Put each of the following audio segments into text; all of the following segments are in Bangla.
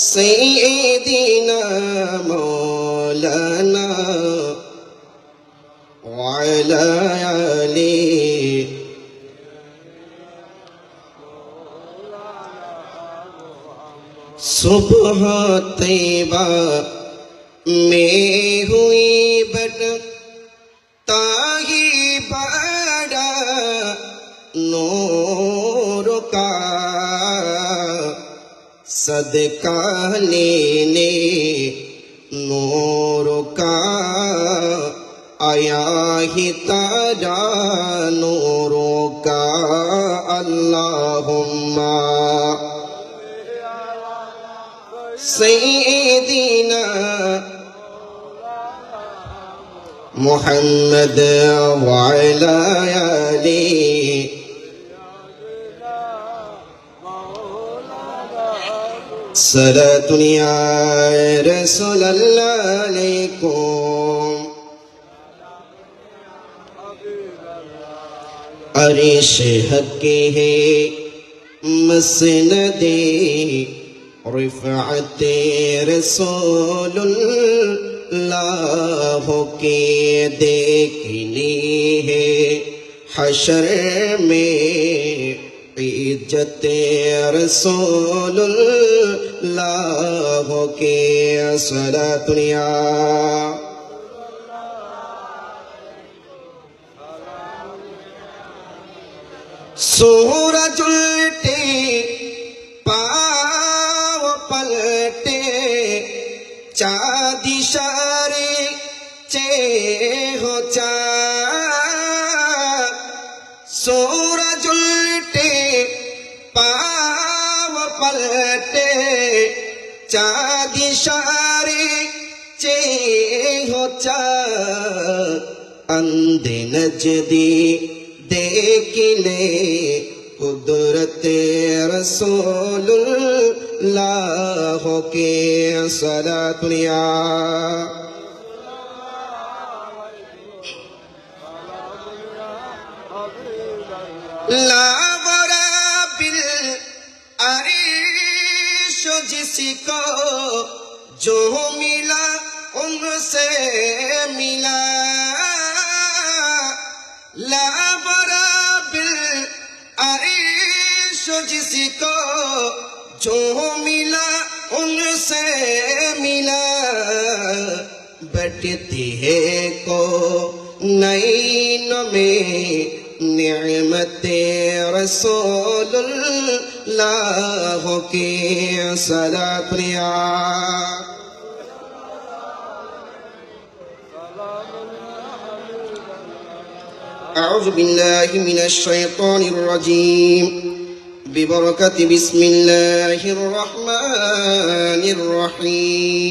سيدنا مولانا وعلى علي صبح طیبہ میں ہوئی सदका लेने नूर का आया ही तारा नूरों का अल्लाहुम्मा सैदीना मोहम्मद वाला صلاة يا رسول الله عليكم. عريش حقي ہے رفعت رسول الله کے دیکھنی ہے حشر میں रसूलुल्लाह के सला दुनिया सूरज उल्टे पाव पलटे चांदी सारे चे हो चा पाव पलटे चांदी सारे चे हो चा अंधे नजदी देखले कुदरत रसूलुल्लाह के सलातुनिया लावरा जिसको जो मिला उनसे मिला लावरा बिल अरीश जिसको जो मिला उनसे मिला बटती है को नैन में नियमत रसूलुल्लाह की सदा प्रिया أعوذ بالله من الشيطان الرجيم ببركة بسم الله الرحمن الرحيم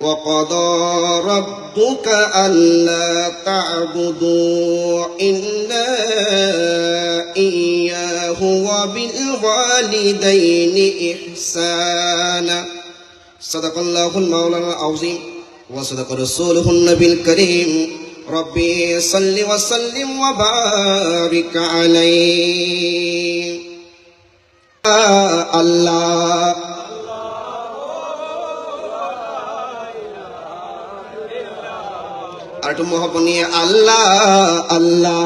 وقضى ربك ألا تعبدوا إلا إياه وبالوالدين إحسانا. صدق الله المولى العظيم وصدق رسوله النبي الكريم. ربي صل وسلم وبارك عليه. الله. আর একটু মহব্ব নিয়ে আল্লাহ আল্লাহ।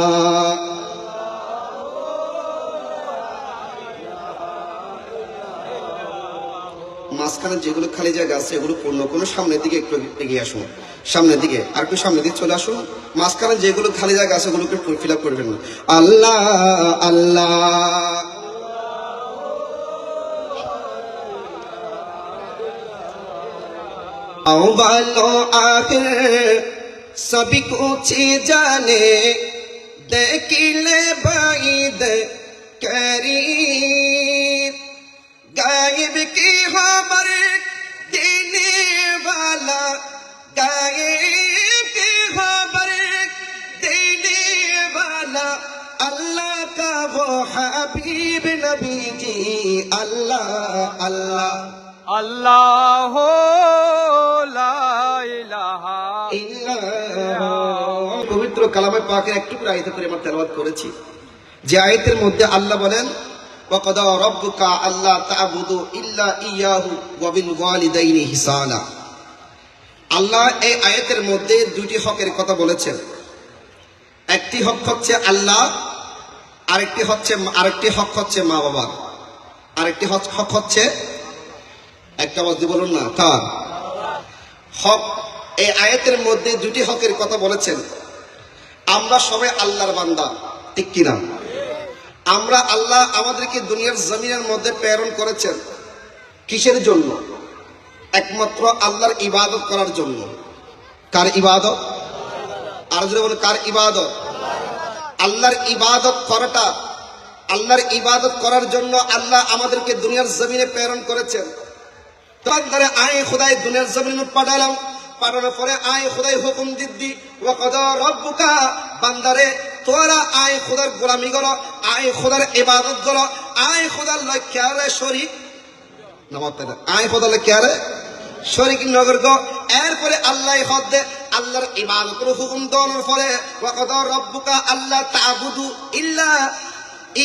মাঝখানে যেগুলো খালি জায়গা আছে, এগুলো পূর্ণ কোনো সামনের দিকে একটু এগিয়ে আসুন। সামনের দিকে, আর একটু সামনের দিকে চলে আসুন। মাঝখানে যেগুলো খালি জায়গা আছে ওগুলোকে ফিল আপ করবেন আল্লাহ আল্লাহ। আও বালো আখের सभी कुछ जाने देखिले बाईद करी गायब की खबर देने वाला गायब की खबर देने वाला अल्लाह का वो हबीब नबी जी अल्लाह अल्लाह अल्लाह हो ला इलाहा পবিত্র কালামে পাকের একটু করে আয়তে করে আমরা তেলাওয়াত করেছি যে আয়াতের মধ্যে আল্লাহ বলেন وقضى ربك আল্লাহ تعبدوا إلا إياه وبالوالدين إحسانا আল্লাহ এই আয়াতের মধ্যে দুইটি হকের কথা বলেছেন একটি হক হচ্ছে আল্লাহ আরেকটি হচ্ছে আরেকটি হক হচ্ছে মা বাবার আরেকটি হক হক হচ্ছে একটা আওয়াজ দিয়ে বলুন না কার হক এই আয়াতের মধ্যে দুটি হকের কথা বলেছেন। আমরা সবাই আল্লাহর বান্দা, ঠিক কিনা? আমরা আল্লাহ আমাদেরকে দুনিয়ার জমিনের মধ্যে প্রেরণ করেছেন কিসের জন্য? একমাত্র আল্লাহর ইবাদত করার জন্য। কার ইবাদত? আর যদি বলে কার ইবাদত? আল্লাহর ইবাদত করাটা, আল্লাহর ইবাদত করার জন্য আল্লাহ আমাদেরকে দুনিয়ার জমিনে প্রেরণ করেছেন। বান্দারে আয় খোদাই দুনিয়ার জমিন পাঠালাম পাঠানোর পরে আয় খোদাই হুকুম দিদ্দি ও কদা রব্বুকা, বান্দারে তোরা আয় খোদার গোলামি করো, আয় খোদার ইবাদত করো, আয় খোদার লক্ষ্যারে শরীক। নামাজ আয় খোদার লক্ষ্যারে শরীক নগর গো। এরপরে আল্লাহ হদ দে, আল্লাহর ইবাদতের হুকুম দেওয়ার পরে ও কদা রব্বুকা আল্লাহ তাবুদু ইল্লা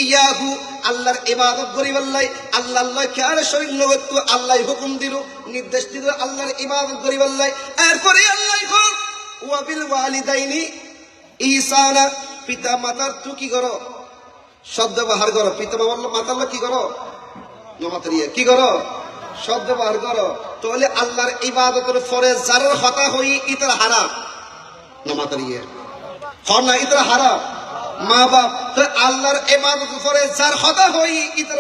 ইয়াহু, আল্লাহর ইবাদত করি বললাই, আল্লাহ লক্ষ্যে আর শরীর নগত্য আল্লাহ হুকুম দিল, নির্দেশ দিল আল্লাহর ইবাদত করি বললাই। এরপরে আল্লাহ হোক ওয়াবিল ওয়ালিদাইনি ঈসানা, পিতা মাতার তু কি করো। শব্দ ব্যবহার করো, পিতা বাবার মাতার কি করো? নমাতারিয়ে কি করো? শব্দ ব্যবহার করো। তাহলে আল্লাহর ইবাদতের পরে যার হতা হই, ইতার হারা নমাতারিয়ে হর না, ইতার হারা মা বাপ আল্লাহর এমাদত করে যার হতা হই ইতার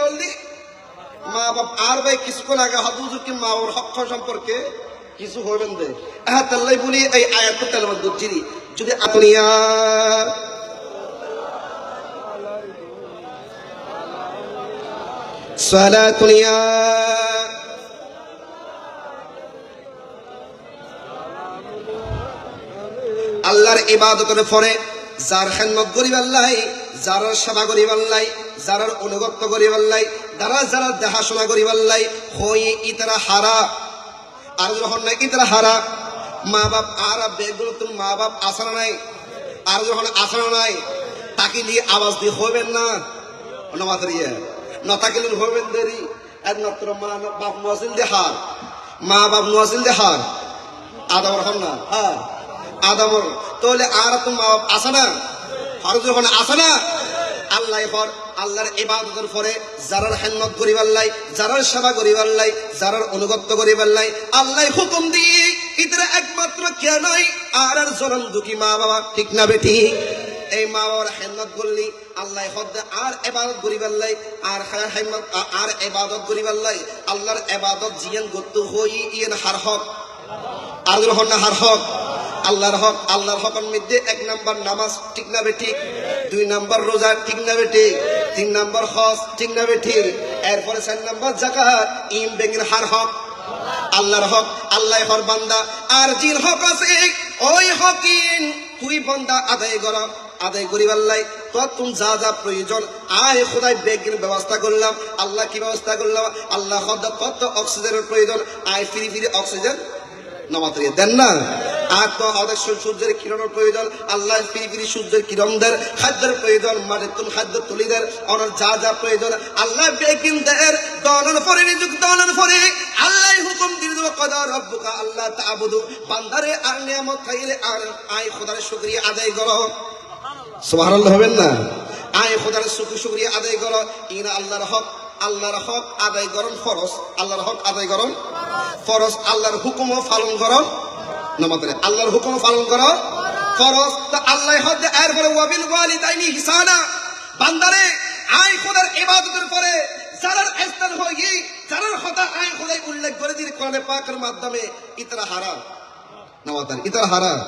মা বাপ আর ভাই কিছুক্ষণ আগে হদুজুর কি মা ওর হক সম্পর্কে কিছু হইবেন দে। হ্যাঁ তাল্লাই বলি এই আয়াত তেলাওয়াত করছি যদি সালাতুনিয়া আল্লাহর ইবাদতের পরে যার খেদমত করি পাল্লাই যার সেবা করি পাল্লাই যার অনুগত্য করি পাল্লাই যারা যারা দেখাশোনা করি পাল্লাই হই ইতারা হারা। আর যখন নাই, ইতারা হারা। মা বাপ আর বেগুলো তুমি মা বাপ আসানা নাই? আর যখন আসানা নাই তাকে নিয়ে আওয়াজ দিয়ে হবেন না। নমাতরিয়া ন তাকিলে হবেন দেরি। একমাত্র মা বাপ নজিল দেহার মা বাপ নজিল দেহার আদামর হন না হ্যাঁ। আদামর। তাহলে আর তো মা বাপ আসে না? আর যখন আসে না আল্লাহ পর আল্লাহর ইবাদতের পরে যারার হেন্নত করিবার লাই যারার সেবা করিবার লাই যারার অনুগত্য করিবার লাই আল্লাহ হুকুম দিয়ে ইতরে একমাত্র কে নাই, আর আর জনম দুঃখী মা বাবা, ঠিক না বেটি? এই মা বাবার হেন্নত করলি, আল্লাহ হদ আর এবাদত করিবার লাই আর হেন্নত আর এবাদত করিবার লাই আল্লাহর এবাদত জিয়ান গত্ত হই ইয়েন হার হক। আর গ্রহণ না হার হক। আল্লাহর হক, আল্লাহর হকের মধ্যে এক নাম্বার নামাজ ঠিক না ঠিক দুই নাম্বার রোজা ঠিক না ঠিক তিন নাম্বার হজ ঠিক না ঠিক এরপরে চার নাম্বার জাকাত ইম বেঙ্গিন হার হক। আল্লাহর হক আল্লাহ হর বান্দা, আর জিন হক আছে, ওই হকিন। তুই বান্দা আদায় কর, আদায় করিবার লাই তো তুমি যা যা প্রয়োজন, আয় খোদাই বেগিন ব্যবস্থা করলাম, আল্লাহ কি ব্যবস্থা করলাম? আল্লাহ হদ কত অক্সিজেনের প্রয়োজন, আয় ফিরি ফিরি অক্সিজেন নমাতরিয়ে দেন না। আর তো আমাদের সূর্য- সূর্যের কিরণের প্রয়োজন, আল্লাহ ফিরি ফিরি সূর্যের কিরণ দেয় খাদ্যের প্রয়োজন মাটির তুল খাদ্য তুলি দেয় ওনার যা যা প্রয়োজন, আল্লাহ বেকিন দেয় দলন পরে নিযুক্ত দলন পরে আল্লাহ হুকুম দেবো কদা রব্বুকা, আল্লাহ তাবুদু বান্দারে আর নিয়ামত খাইলে আর আয় খোদার শুকরিয়া আদায় করো। সুবহানাল্লাহ হবেন না? আয় খোদার শুকর শুকরিয়া আদায় করো। ইনা আল্লাহর হক আল্লাহর হক আদায় করন ফরজ, আল্লাহর হক আদায় করন ফরজ, আল্লাহর হুকুমও পালন করো নামাজে আল্লাহর হুকুম পালন করো। ফরজ। তা আল্লাহ হদ এরপরে ওয়াবিল ওয়ালিদাইনি হিসানা। বান্দারে, আই খোদার ইবাদতের পরে যারার ইস্তার গই যারার কথা আয় খোদাই উল্লেখ করে দিলে কোরআনে পাকের মাধ্যমে ইতরা হারাম। নামাতার ইতরা হারাম।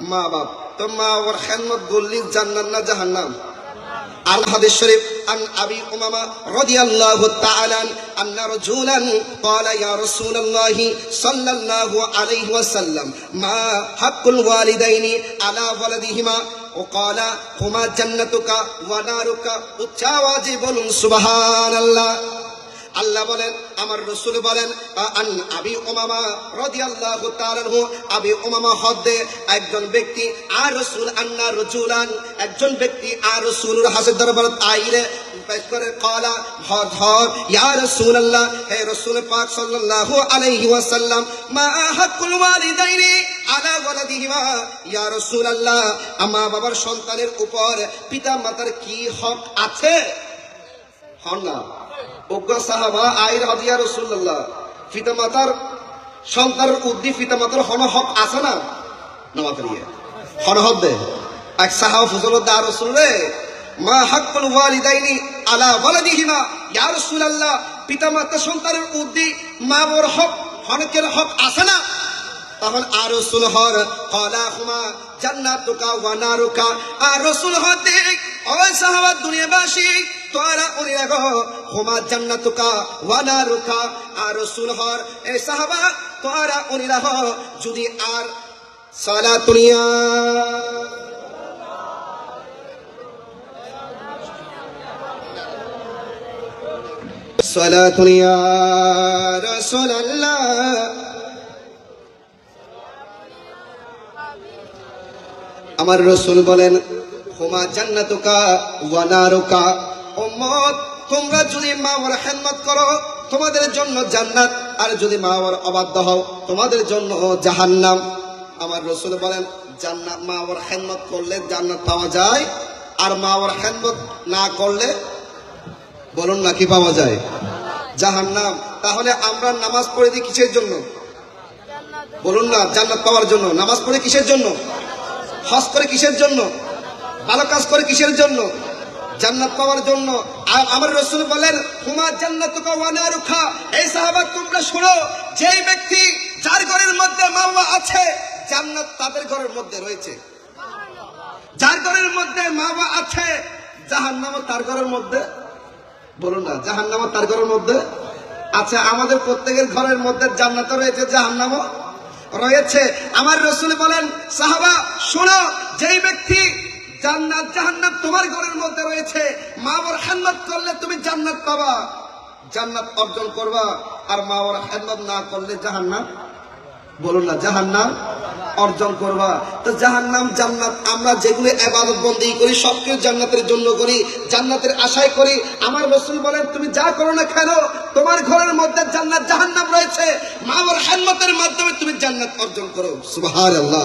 মা বাপ তো মা ওর খেদমত গল্লি জান্নাত না জাহান্নাম? আর হাদিস শরীফ عن أبي أمامة رضي الله تعالى عنه أن رجولا قال يا رسول الله صلى الله عليه وسلم ما حق الوالدين على ولدهما وقال هما جنتك ونارك উচ্চাওয়াজে বলুন সুবহানাল্লাহ আল্লাহ বলেন, আমার রসুল বলেন আবি ওমামা তাআলা আনহু, আবি ওমামা হদ্দে, একজন ব্যক্তি আর রসুল আন্না রজুলান, একজন ব্যক্তি আর রসুল হাসের দরবার আইরে করে ইয়া হে রাসূল সাল্লাল্লাহু আলাইহি ওয়াসাল্লাম, মা আলা ইয়া রাসূলুল্লাহ, আমা বাবার সন্তানের উপর পিতা মাতার কি হক আছে? হন না। অজ্ঞ সাহাবা আইর হাদিয়া রসুল্লাহ ফিতামাতার সন্তানের উদ্দি ফিতামাতার হন হক আছে না? নামাতারিয়ে হন হক দে। এক সাহাবা ফজল দা রসুল রে, মা হাক্কুল ওয়ালিদাইনি আলা ওয়ালাদিহিমা। ইয়া রাসূলুল্লাহ পিতামাতা সন্তানের উদ্দি মা বর হক, হনকের হক আছে না? তখন আর রসুল হর কলা হুমা জান্নাতুকা ওয়া নারুকা। আর রসুল হতে ওই সাহাবাত দুনিয়াবাসী তোরা উনি রাখো, হুমা জান্নাতুকা ওয়া নারুকা আর রসুল হর। এ সাহাবা, তোরা উনি রাখো, যদি আর সালাতুনিয়া রাসূলুল্লাহ। আমার রসুল বলেন, হুমা জান্নাতুকা, ওয়ানারুকা উম্মত, তোমরা যদি মা বাবার খেদমত করো, তোমাদের জন্য জান্নাত, আর যদি মা বাবার অবাধ্য হও, তোমাদের জন্য জাহান্নাম। আমার রসুল বলেন, জান্নাত মা বাবার খেদমত করলে জান্নাত পাওয়া যায়, আর মা বাবার খেদমত না করলে বলুন না কি পাওয়া যায়? জাহান্নাম। তাহলে আমরা নামাজ পড়ে দিই কিসের জন্য? বলুন না, জান্নাত পাওয়ার জন্য। নামাজ পড়ে কিসের জন্য? হজ করে কিসের জন্য? ভালো কাজ করে কিসের জন্য? জান্নাত পাওয়ার জন্য। আমার রসুল বলেন, হুমা জান্নাত ওয়ানারুখা এই সাহাবা, তোমরা শুনো, যেই ব্যক্তি যার ঘরের মধ্যে মা বাবা আছে, জান্নাত তাদের ঘরের মধ্যে রয়েছে। যার ঘরের মধ্যে মা বাবা আছে, জাহান্নামও তার ঘরের মধ্যে। বলুন না, জাহান্নামও তার ঘরের মধ্যে? আচ্ছা আমাদের প্রত্যেকের ঘরের মধ্যে জান্নাত রয়েছে জাহান জাহান্নামও রয়েছে। আমার রসুল বলেন, সাহাবা, শোনো, যেই ব্যক্তি জান্নাত, জাহান্নাত তোমার ঘরের মধ্যে রয়েছে। মা বাবার খেদমত করলে তুমি জান্নাত পাবা। জান্নাত অর্জন করবা। আর মা বাবার খেদমত না করলে জাহান্নাত, বলুন না জাহান্নাম অর্জন করবা। তো জাহান্নাম, জান্নাত, আমরা যেগুলো এবাদত বন্দী করি, সবকিছু জান্নাতের জন্য করি, জান্নাতের আশায় করি। আমার রসুল বলেন, তুমি যা করো না কেন, তোমার ঘরের মধ্যে জান্নাত, জাহান্নাম রয়েছে। মা বাবার হেলমতের মাধ্যমে তুমি জান্নাত অর্জন করো। সুবহানাল্লাহ।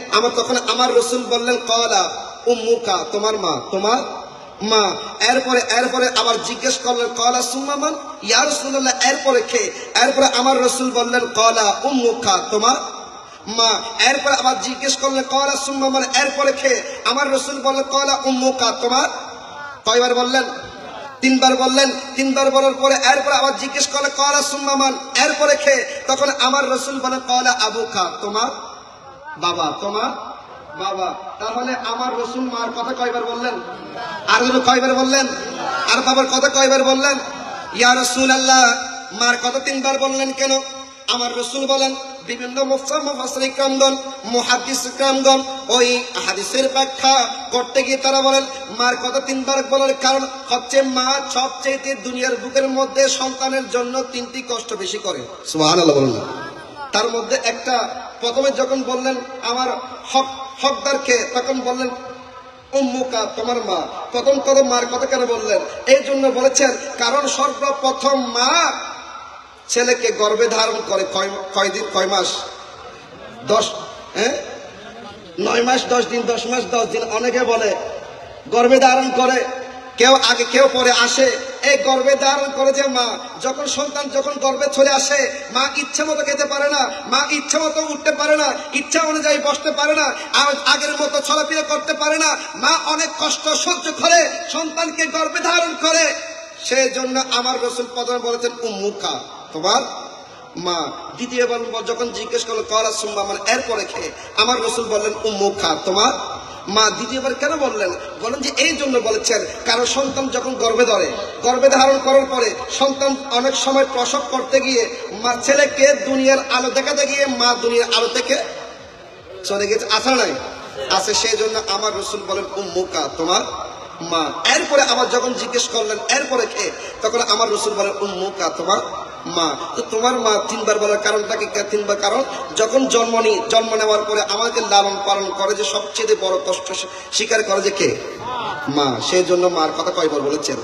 আমার তখন আমার রসুল বললেন, কলা, উম্মুকা, তোমার মা তোমার মা। এরপরে এরপরে আবার জিজ্ঞেস করলেন, কলা সুম্মামান ইয়া রসুল্লাহ এরপরে খে এরপরে আমার রসুল বললেন, কলা, উম্মুকা, তোমার মা। এরপরে আবার জিজ্ঞেস করলেন, কলা সুম্মামান এরপরে খে আমার রসুল বললেন, কলা, উম্মুকা, তোমার কয়বার বললেন? তিনবার বললেন। তিনবার বলার পরে এরপরে আবার জিজ্ঞেস করলে কলা সুম্মামান এরপরে খে তখন আমার রসুল বলে কলা আবু খা তোমার বাবা, তোমার? বাবা, তাহলে আমার রসুল মার কথা কয়বার বললেন? আর হলো কয়বার বললেন? আর বাবার কথা কয়বার বললেন? ইয়া রসুল আল্লাহ মার কথা তিনবার বললেন কেন? আমার রসুল বলেন, বিভিন্ন মুফাসসির ইকরামগণ মুহাদ্দিস ইকরামগণ ওই হাদিসের ব্যাখ্যা করতে গিয়ে তারা বলেন, মার কথা তিনবার বলার কারণ হচ্ছে মা সবচেয়ে দুনিয়ার বুকের মধ্যে সন্তানের জন্য তিনটি কষ্ট বেশি করে। তার মধ্যে একটা প্রথমে যখন বললেন আমার হক, হকদারকে, তখন বললেন, উম্মুকা, তোমার মা। প্রথম কদম মার কথা কেন বললেন? এই জন্য বলেছেন, কারণ সর্বপ্রথম মা ছেলেকে গর্ভে ধারণ করে কয় কয় দিন, কয় মাস? দশ হ্যাঁ? নয় মাস, দশ দিন, দশ মাস, দশ দিন। অনেকে বলে, গর্ভে ধারণ করে কেউ আগে, কেউ পরে আসে। এই গর্বে ধারণ করে যে মা, যখন সন্তান যখন গর্বে চলে আসে, মা ইচ্ছে মতো খেতে পারে না, মা ইচ্ছে মতো উঠতে পারে না, ইচ্ছা অনুযায়ী বসতে পারে না, আর আগের মতো চলাফেরা করতে পারে না, মা অনেক কষ্ট সহ্য করে, সন্তানকে গর্বে ধারণ করে। সেই জন্য আমার রসুল প্রথমে বলেছেন উম্মুকা তোমার মা। দ্বিতীয়বার যখন জিজ্ঞেস করল করা সুম্বা মানে এরপরে খেয়ে। আমার রসুল বললেন, উম্মুখা, তোমার মা দ্বিতীয়বার কেন বললেন? বলেন যে এই জন্য বলেছেন, কারণ সন্তান যখন গর্ভে ধরে, গর্ভে ধারণ করার পরে সন্তান অনেক সময় প্রসব করতে গিয়ে মা ছেলেকে দুনিয়ার আলো দেখাতে গিয়ে মা দুনিয়ার আলো থেকে চলে গেছে। আসা নাই? আছে সেই জন্য আমার রসুল বলেন, উম্মুকা, তোমার মা। এরপরে আবার যখন জিজ্ঞেস করলেন, এরপরে কে? তখন আমার রসুল বলেন, উম্মুকা, তোমার মা। তো তোমার মা তিনবার বলার কারণটা কি? তিনবার কারণ? যখন জন্ম নিই জন্ম নেওয়ার পরে আমাকে লালন পালন করে যে সবচেয়ে বড় কষ্ট স্বীকার করে যে কে? মা। সেই জন্য মার কথা কয়বার বলেছেন।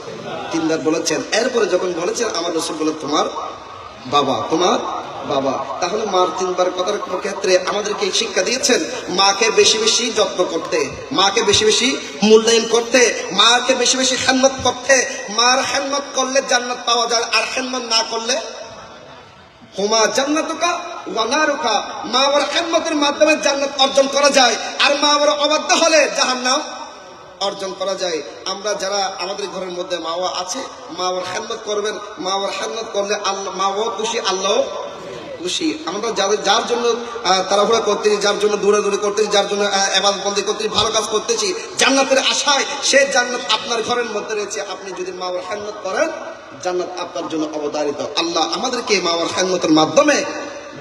তিনবার বলেছেন। এরপরে যখন বলেছেন, আমার রসুল বলে তোমার বাবা, তোমার বাবা, তাহলে মার তিনবার কথার ক্ষেত্রে আমাদেরকে শিক্ষা দিয়েছেন? মাকে বেশি বেশি যত্ন করতে, মাকে বেশি বেশি মূল্যায়ন করতে, মাকে বেশি বেশি খেদমত করতে। মার খেদমত করলে জান্নাত পাওয়া যায়, আর খেদমত না করলে হুমা জান্নাতুকা ওয়ানারুকা মা বাবার খেদমতের মাধ্যমে জান্নাত অর্জন করা যায়, আর মা বাবার অবাধ্য হলে জাহান্নাম অর্জন করা যায়। আমরা যারা আমাদের ঘরের মধ্যে মা আছে, মা বাবার খেদমত করবেন, মা বাবার খেদমত করলে আল্লাহ, মা বাবা খুশি, আল্লাহ খুশি। আমরা যাদের যার জন্য তাড়াহুড়া করতেছি, যার জন্য দূরে করতেছি, যার জন্য এবার বন্দি করতেছি, ভালো কাজ করতেছি, জান্নাতের আশায় সে জান্নাত আপনার ঘরের মধ্যে রয়েছে। আপনি যদি মা বাবার খেদমত করেন, জান্নাত আপনার জন্য অবদারিত আল্লাহ আমাদেরকে মা বাবার খেদমতের মাধ্যমে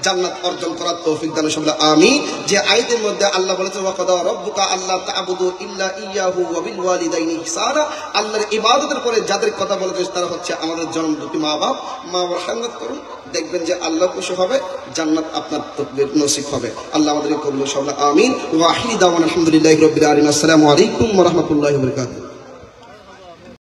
জান্নাত অর্জন করার তৌফিক দান সবলা আমি। যে আয়াতের মধ্যে আল্লাহ বলেছেন, ওয়াকাদা রব্বুকা আল্লাহ তা'বুদু ইল্লা ইয়াহু ওয়া বিল ওয়ালিদাইনি ইহসানা। আল্লাহর ইবাদতের পরে যাদের কথা বলেছে তারা হচ্ছে আমাদের জন্ম দুটি মা বাপ মা বাবার খেদমত করুন, দেখবেন যে আল্লাহ খুশি হবে, জান্নাত আপনার নসিব হবে। আল্লাহ আমাদেরকে কবুল সবলা আমিন। ওয়া আখিরি দাওয়ানা আলহামদুলিল্লাহি রাব্বিল আলামিন। আসসালামু আলাইকুম ওয়া রাহমাতুল্লাহি ওয়া বারাকাতুহু।